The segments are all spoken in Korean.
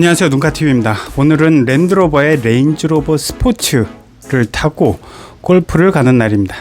안녕하세요. 눈카TV입니다. 오늘은 랜드로버의 레인지로버 스포츠를 타고 골프를 가는 날입니다.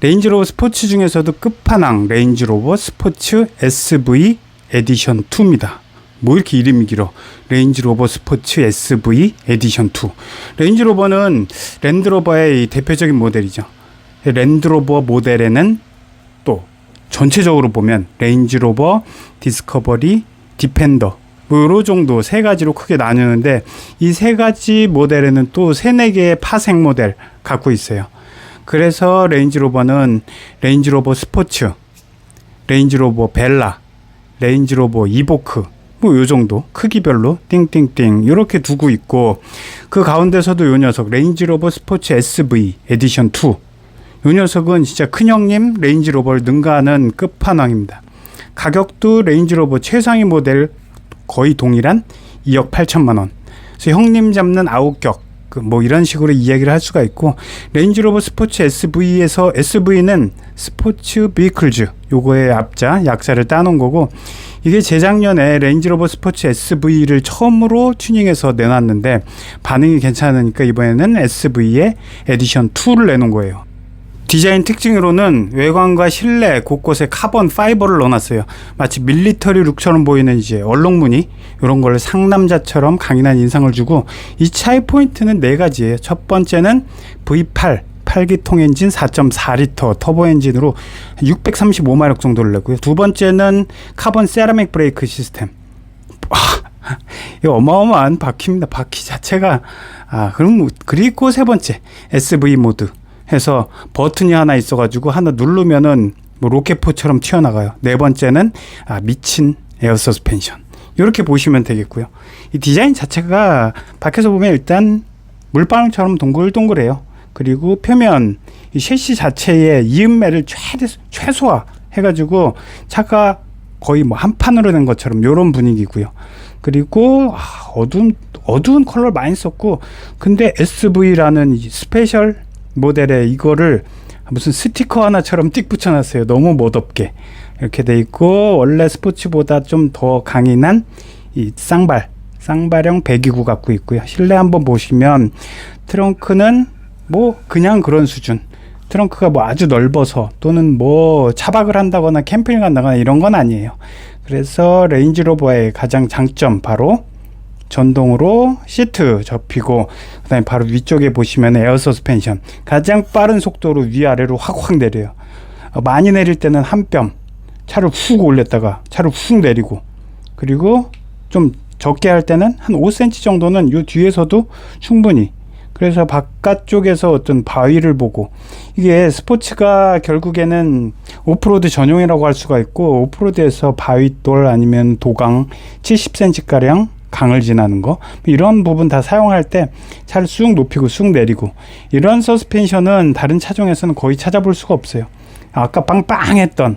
레인지로버 스포츠 중에서도 끝판왕 레인지로버 스포츠 SV 에디션 2입니다. 뭐 이렇게 이름이 길어? 레인지로버 스포츠 SV 에디션 2 레인지로버는 랜드로버의 이 대표적인 모델이죠. 랜드로버 모델에는 또 전체적으로 보면 레인지로버 디스커버리 디펜더 뭐 요런 정도 세 가지로 크게 나뉘는데 이 세 가지 모델에는 또 세네 개의 파생 모델 갖고 있어요. 그래서 레인지로버는 레인지로버 스포츠, 레인지로버 벨라, 레인지로버 이보크 뭐 요 정도 크기별로 띵띵띵 이렇게 두고 있고 그 가운데서도 요 녀석 레인지로버 스포츠 SV 에디션 2. 요 녀석은 진짜 큰형님 레인지로버를 능가하는 끝판왕입니다. 가격도 레인지로버 최상위 모델 거의 동일한 2억 8천만 원. 그래서 형님 잡는 아웃격 그뭐 이런 식으로 이야기를 할 수가 있고 레인지로버 스포츠 SV에서 SV는 스포츠 비클즈 요거의 앞자 약자를 따놓은 거고 이게 재작년에 레인지로버 스포츠 SV를 처음으로 튜닝해서 내놨는데 반응이 괜찮으니까 이번에는 SV의 에디션 2를 내놓은 거예요. 디자인 특징으로는 외관과 실내 곳곳에 카본 파이버를 넣어놨어요. 마치 밀리터리 룩처럼 보이는 이제 얼룩무늬 이런 걸 상남자처럼 강인한 인상을 주고 이 차의 포인트는 네 가지예요. 첫 번째는 V8 8기통 엔진 4.4리터 터보 엔진으로 635마력 정도를 내고요. 두 번째는 카본 세라믹 브레이크 시스템. 와, 이 어마어마한 바퀴입니다. 바퀴 자체가 아 그럼 그리고 세 번째 SV 모드. 해서 버튼이 하나 있어가지고 하나 누르면은 뭐 로켓포처럼 튀어나가요. 네 번째는 아, 미친 에어 서스펜션. 이렇게 보시면 되겠고요. 이 디자인 자체가 밖에서 보면 일단 물방울처럼 동글동글해요. 그리고 표면 이 셰시 자체의 이음매를 최대, 최소화 해가지고 차가 거의 뭐 한 판으로 된 것처럼 이런 분위기고요. 그리고 아, 어두운 어두운 컬러를 많이 썼고 근데 SV라는 이 스페셜 모델에 이거를 무슨 스티커 하나처럼 띡 붙여놨어요. 너무 못없게 이렇게 돼 있고 원래 스포츠보다 좀 더 강인한 이 쌍발 쌍발형 배기구 갖고 있고요. 실내 한번 보시면 트렁크는 뭐 그냥 그런 수준. 트렁크가 뭐 아주 넓어서 또는 뭐 차박을 한다거나 캠핑을 간다거나 이런 건 아니에요. 그래서 레인지로버의 가장 장점 바로 전동으로 시트 접히고 그다음에 바로 위쪽에 보시면 에어 서스펜션 가장 빠른 속도로 위아래로 확확 내려요. 어, 많이 내릴 때는 한 뼘 차를 훅 올렸다가 차를 훅 내리고 그리고 좀 적게 할 때는 한 5cm 정도는 요 뒤에서도 충분히 그래서 바깥쪽에서 어떤 바위를 보고 이게 스포츠가 결국에는 오프로드 전용이라고 할 수가 있고 오프로드에서 바위돌 아니면 도강 70cm 가량 강을 지나는 거 이런 부분 다 사용할 때 차를 쑥 높이고 쑥 내리고 이런 서스펜션은 다른 차종에서는 거의 찾아볼 수가 없어요. 아까 빵빵했던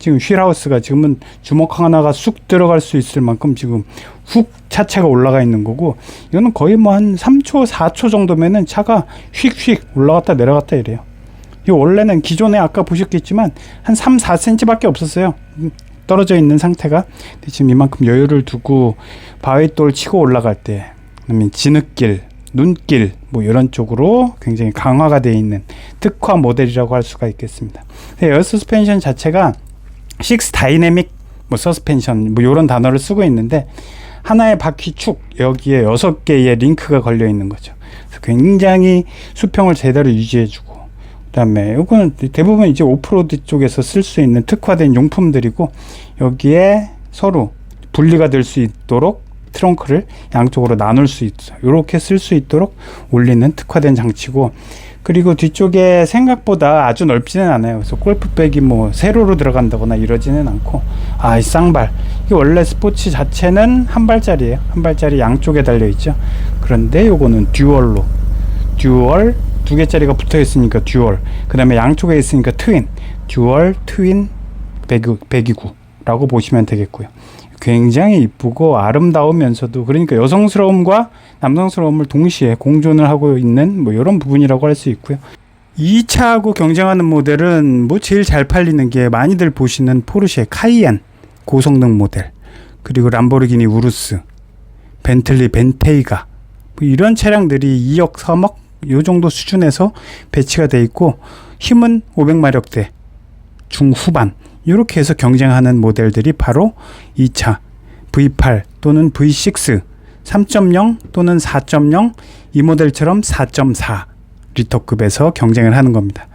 지금 휠하우스가 지금은 주먹 하나가 쑥 들어갈 수 있을 만큼 지금 훅 차체가 올라가 있는 거고 이거는 거의 뭐 한 3초 4초 정도면은 차가 휙휙 올라갔다 내려갔다 이래요. 이 원래는 기존에 아까 보셨겠지만 한 3, 4cm밖에 없었어요. 떨어져 있는 상태가 지금 이만큼 여유를 두고 바위돌 치고 올라갈 때 그다음에 진흙길 눈길 뭐 이런 쪽으로 굉장히 강화가 되어 있는 특화 모델이라고 할 수가 있겠습니다. 에어 서스펜션 자체가 식스 다이내믹 뭐 서스펜션 뭐 이런 단어를 쓰고 있는데 하나의 바퀴 축 여기에 여섯 개의 링크가 걸려 있는 거죠. 그래서 굉장히 수평을 제대로 유지해주고 그다음에 이거는 대부분 이제 오프로드 쪽에서 쓸 수 있는 특화된 용품들이고 여기에 서로 분리가 될 수 있도록 트렁크를 양쪽으로 나눌 수 있어. 이렇게 쓸 수 있도록 올리는 특화된 장치고 그리고 뒤쪽에 생각보다 아주 넓지는 않아요. 그래서 골프백이 뭐 세로로 들어간다거나 이러지는 않고 아, 이 쌍발. 이게 원래 스포츠 자체는 한 발짜리예요. 한 발짜리 양쪽에 달려 있죠. 그런데 요거는 듀얼로 듀얼 두 개짜리가 붙어 있으니까 듀얼. 그 다음에 양쪽에 있으니까 트윈. 듀얼 트윈 배기, 배기구라고 보시면 되겠고요. 굉장히 이쁘고 아름다우면서도 그러니까 여성스러움과 남성스러움을 동시에 공존을 하고 있는 뭐 이런 부분이라고 할 수 있고요. 이 차하고 경쟁하는 모델은 뭐 제일 잘 팔리는 게 많이들 보시는 포르쉐 카이엔 고성능 모델 그리고 람보르기니 우루스 벤틀리 벤테이가 뭐 이런 차량들이 2억 3억 요 정도 수준에서 배치가 돼 있고 힘은 500마력대 중후반 이렇게 해서 경쟁하는 모델들이 바로 이차 V8 또는 V6 3.0 또는 4.0 이 모델처럼 4.4 리터급에서 경쟁을 하는 겁니다.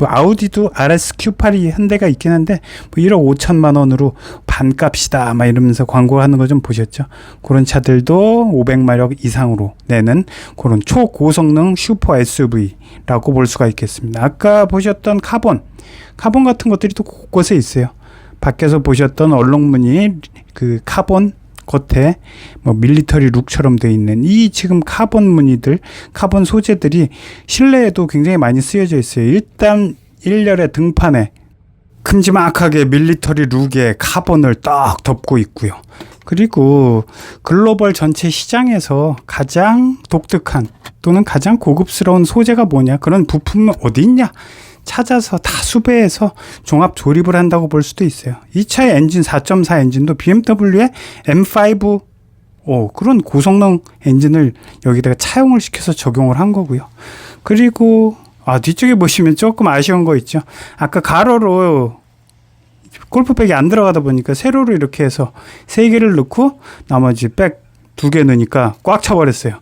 뭐 아우디도 RSQ8이 한 대가 있긴 한데 뭐 1억 5천만 원으로 반값이다 막 이러면서 광고하는 거 좀 보셨죠? 그런 차들도 500마력 이상으로 내는 그런 초고성능 슈퍼 SUV라고 볼 수가 있겠습니다. 아까 보셨던 카본, 카본 같은 것들이 또 곳곳에 있어요. 밖에서 보셨던 얼룩무늬 그 카본 겉에 뭐 밀리터리 룩처럼 돼 있는 이 지금 카본 무늬들, 카본 소재들이 실내에도 굉장히 많이 쓰여져 있어요. 일단 1열의 등판에 큼지막하게 밀리터리 룩에 카본을 딱 덮고 있고요. 그리고 글로벌 전체 시장에서 가장 독특한 또는 가장 고급스러운 소재가 뭐냐 그런 부품은 어디 있냐 찾아서 다 수배해서 종합 조립을 한다고 볼 수도 있어요. 이 차의 엔진 4.4 엔진도 BMW의 M5 오, 그런 고성능 엔진을 여기다가 차용을 시켜서 적용을 한 거고요. 그리고 아, 뒤쪽에 보시면 조금 아쉬운 거 있죠. 아까 가로로 골프백이 안 들어가다 보니까 세로로 이렇게 해서 세 개를 넣고 나머지 백 두 개 넣으니까 꽉 차버렸어요.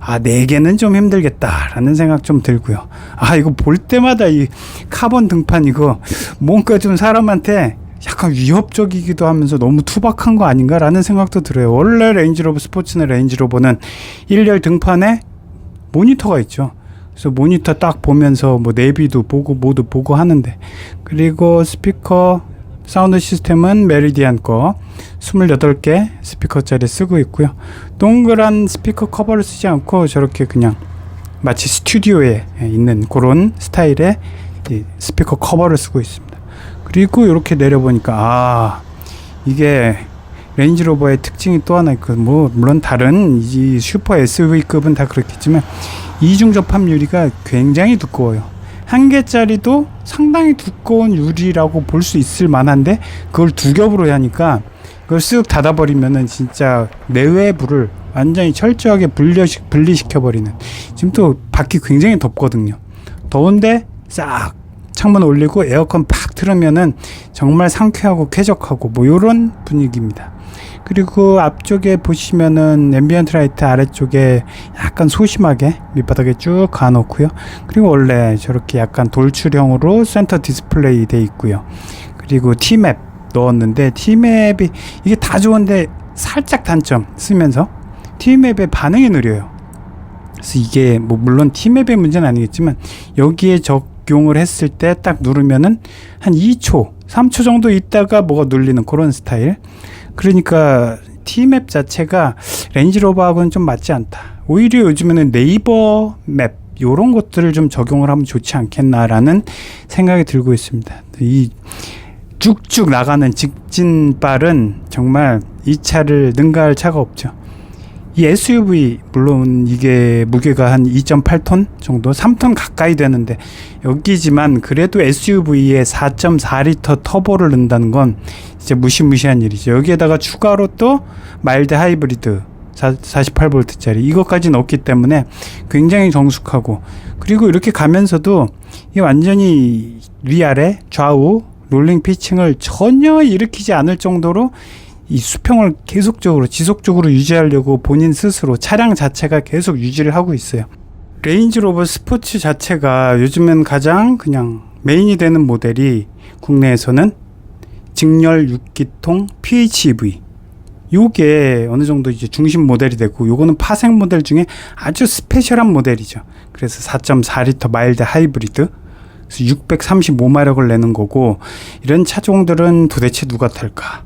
아, 네 개는 좀 힘들겠다라는 생각 좀 들고요. 아, 이거 볼 때마다 이 카본 등판 이거 뭔가 좀 사람한테 약간 위협적이기도 하면서 너무 투박한 거 아닌가라는 생각도 들어요. 원래 레인지로버 스포츠나 레인지로버는 1열 등판에 모니터가 있죠. 그래서 모니터 딱 보면서 뭐 내비도 보고 모두 보고 하는데 그리고 스피커 사운드 시스템은 메리디안 거 28개 스피커짜리 쓰고 있고요. 동그란 스피커 커버를 쓰지 않고 저렇게 그냥 마치 스튜디오에 있는 그런 스타일의 이 스피커 커버를 쓰고 있습니다. 그리고 이렇게 내려보니까 아 이게 레인지로버의 특징이 또 하나 있고 뭐 물론 다른 이 슈퍼 SUV급은 다 그렇겠지만 이중 접합 유리가 굉장히 두꺼워요. 한 개짜리도 상당히 두꺼운 유리라고 볼 수 있을 만한데 그걸 두 겹으로 하니까 그걸 쓱 닫아버리면은 진짜 내외부를 완전히 철저하게 분리시, 분리시켜버리는 지금 또 밖이 굉장히 덥거든요. 더운데 싹 창문 올리고 에어컨 팍 틀으면은 정말 상쾌하고 쾌적하고 뭐 요런 분위기입니다. 그리고 앞쪽에 보시면은 앰비언트 라이트 아래쪽에 약간 소심하게 밑바닥에 쭉 가놓고요. 그리고 원래 저렇게 약간 돌출형으로 센터 디스플레이 돼 있고요. 그리고 T맵 넣었는데 T맵이 이게 다 좋은데 살짝 단점 쓰면서 T맵의 반응이 느려요. 그래서 이게 뭐 물론 T맵의 문제는 아니겠지만 여기에 적용을 했을 때 딱 누르면은 한 2초, 3초 정도 있다가 뭐가 눌리는 그런 스타일. 그러니까 T맵 자체가 렌지로버하고는 좀 맞지 않다. 오히려 요즘에는 네이버 맵 요런 것들을 좀 적용을 하면 좋지 않겠나라는 생각이 들고 있습니다. 이 쭉쭉 나가는 직진발은 정말 이 차를 능가할 차가 없죠. 이 SUV 물론 이게 무게가 한 2.8톤 정도, 3톤 가까이 되는데 여기지만 그래도 SUV에 4.4리터 터보를 넣는다는 건 이제 무시무시한 일이죠. 여기에다가 추가로 또 마일드 하이브리드 48V짜리 이것까지 넣었기 때문에 굉장히 정숙하고 그리고 이렇게 가면서도 이 완전히 위아래 좌우 롤링 피칭을 전혀 일으키지 않을 정도로 이 수평을 계속적으로 지속적으로 유지하려고 본인 스스로 차량 자체가 계속 유지를 하고 있어요. 레인지로버 스포츠 자체가 요즘엔 가장 그냥 메인이 되는 모델이 국내에서는 직렬 6기통 PHEV 요게 어느 정도 이제 중심 모델이 되고 요거는 파생 모델 중에 아주 스페셜한 모델이죠. 그래서 4.4리터 마일드 하이브리드 635마력을 내는 거고 이런 차종들은 도대체 누가 탈까?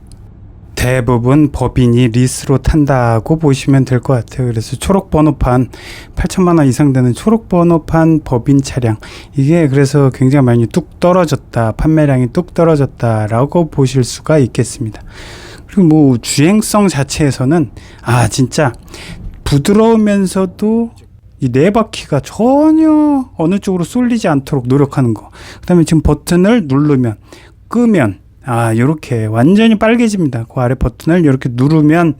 대부분 법인이 리스로 탄다고 보시면 될 것 같아요. 그래서 초록 번호판 8천만 원 이상 되는 초록 번호판 법인 차량 이게 그래서 굉장히 많이 뚝 떨어졌다 판매량이 뚝 떨어졌다라고 보실 수가 있겠습니다. 그리고 뭐 주행성 자체에서는 아 진짜 부드러우면서도 이네 바퀴가 전혀 어느 쪽으로 쏠리지 않도록 노력하는 거. 그 다음에 지금 버튼을 누르면 끄면 아 이렇게 완전히 빨개집니다. 그 아래 버튼을 이렇게 누르면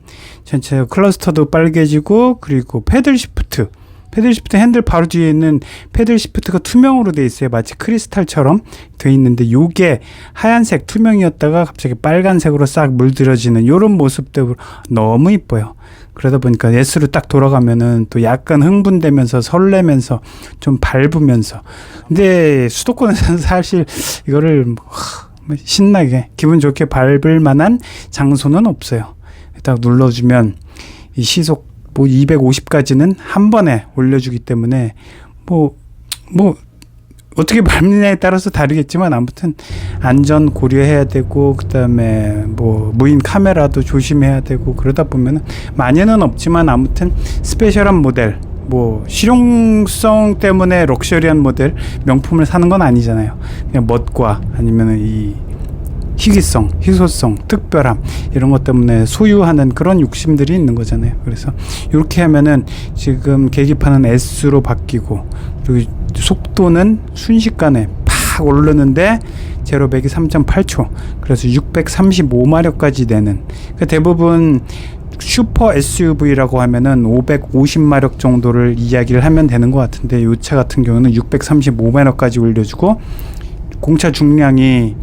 전체 클러스터도 빨개지고 그리고 패들 시프트 패들 시프트 핸들 바로 뒤에 있는 패들 시프트가 투명으로 돼 있어요. 마치 크리스탈처럼 돼 있는데 요게 하얀색 투명이었다가 갑자기 빨간색으로 싹 물들어지는 요런 모습도 너무 이뻐요. 그러다 보니까 S로 딱 돌아가면은 또 약간 흥분되면서 설레면서 좀 밟으면서 근데 수도권에서는 사실 이거를 뭐, 하, 뭐 신나게 기분 좋게 밟을 만한 장소는 없어요. 딱 눌러주면 이 시속 뭐 250까지는 한 번에 올려주기 때문에 뭐뭐 어떻게 밟느냐에 따라서 다르겠지만 아무튼 안전 고려해야 되고 그다음에 뭐 무인 카메라도 조심해야 되고 그러다 보면은 많이는 없지만 아무튼 스페셜한 모델 뭐 실용성 때문에 럭셔리한 모델 명품을 사는 건 아니잖아요. 그냥 멋과 아니면은 이 희귀성, 희소성, 특별함 이런 것 때문에 소유하는 그런 욕심들이 있는 거잖아요. 그래서 이렇게 하면은 지금 계기판은 S로 바뀌고 그리고 속도는 순식간에 팍 오르는데 제로백이 3.8초 그래서 635마력까지 되는 그러니까 대부분 슈퍼 SUV라고 하면은 550마력 정도를 이야기를 하면 되는 것 같은데 이 차 같은 경우는 635마력까지 올려주고 공차 중량이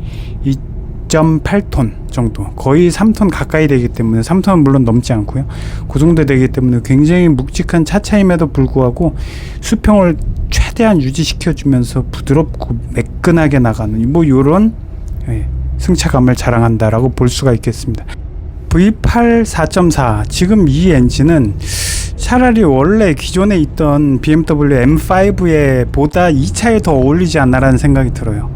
2.8톤 정도 거의 3톤 가까이 되기 때문에 3톤은 물론 넘지 않고요. 그 정도 되기 때문에 굉장히 묵직한 차차임에도 불구하고 수평을 최대한 유지시켜 주면서 부드럽고 매끈하게 나가는 뭐 요런 예, 승차감을 자랑한다라고 볼 수가 있겠습니다 V8 4.4 지금 이 엔진은 차라리 원래 기존에 있던 BMW M5에 보다 이 차에 더 어울리지 않나라는 생각이 들어요.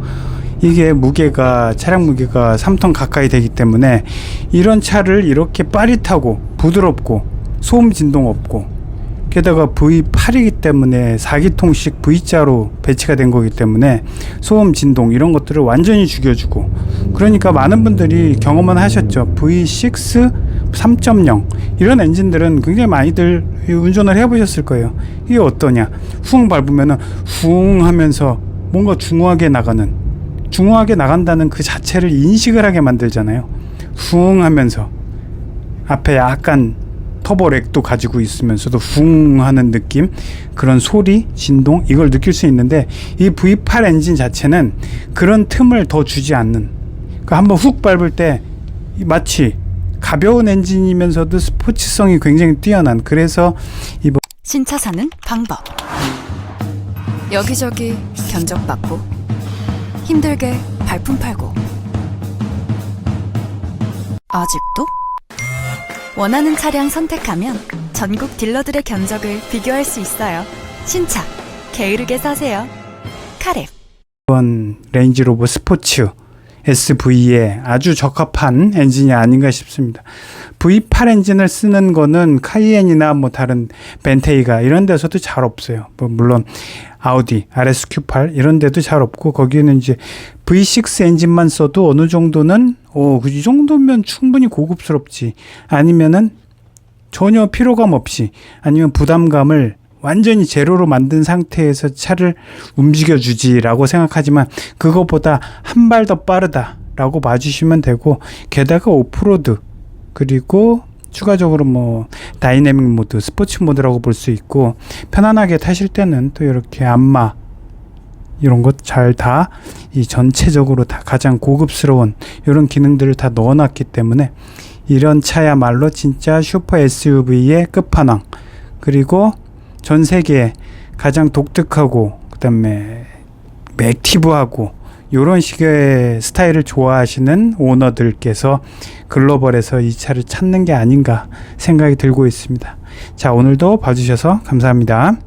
이게 무게가 차량 무게가 3톤 가까이 되기 때문에 이런 차를 이렇게 빠릿하고 부드럽고 소음 진동 없고 게다가 V8이기 때문에 4기통식 V자로 배치가 된 거기 때문에 소음 진동 이런 것들을 완전히 죽여주고 그러니까 많은 분들이 경험은 하셨죠. V6 3.0 이런 엔진들은 굉장히 많이들 운전을 해보셨을 거예요. 이게 어떠냐? 훅 밟으면은 훅 하면서 뭔가 중후하게 나가는 중후하게 나간다는 그 자체를 인식을 하게 만들잖아요. 훅 하면서. 앞에 약간 터보렉도 가지고 있으면서도 붕 하는 느낌 그런 소리 진동 이걸 느낄 수 있는데 이 V8 엔진 자체는 그런 틈을 더 주지 않는 그 한번 훅 밟을 때 마치 가벼운 엔진이면서도 스포츠성이 굉장히 뛰어난 그래서 이 신차 사는 방법. 여기저기 견적받고 힘들게 발품 팔고 아직도 원하는 차량 선택하면 전국 딜러들의 견적을 비교할 수 있어요. 신차 게으르게 사세요. 카랩 이번 레인지로버 스포츠 SV에 아주 적합한 엔진이 아닌가 싶습니다. V8 엔진을 쓰는 거는 카이엔이나 뭐 다른 벤테이가 이런 데서도 잘 없어요. 뭐 물론 아우디 RSQ8 이런 데도 잘 없고 거기는 이제 V6 엔진만 써도 어느 정도는 어, 이 정도면 충분히 고급스럽지. 아니면은 전혀 피로감 없이 아니면 부담감을 완전히 제로로 만든 상태에서 차를 움직여 주지라고 생각하지만 그것보다 한 발 더 빠르다라고 봐주시면 되고 게다가 오프로드 그리고 추가적으로 뭐 다이내믹 모드, 스포츠 모드라고 볼 수 있고 편안하게 타실 때는 또 이렇게 안마 이런 것 잘 다 이 전체적으로 다 가장 고급스러운 이런 기능들을 다 넣어놨기 때문에 이런 차야말로 진짜 슈퍼 SUV의 끝판왕. 그리고 전 세계에 가장 독특하고 그다음에 액티브하고 이런 식의 스타일을 좋아하시는 오너들께서 글로벌에서 이 차를 찾는 게 아닌가 생각이 들고 있습니다. 자, 오늘도 봐주셔서 감사합니다.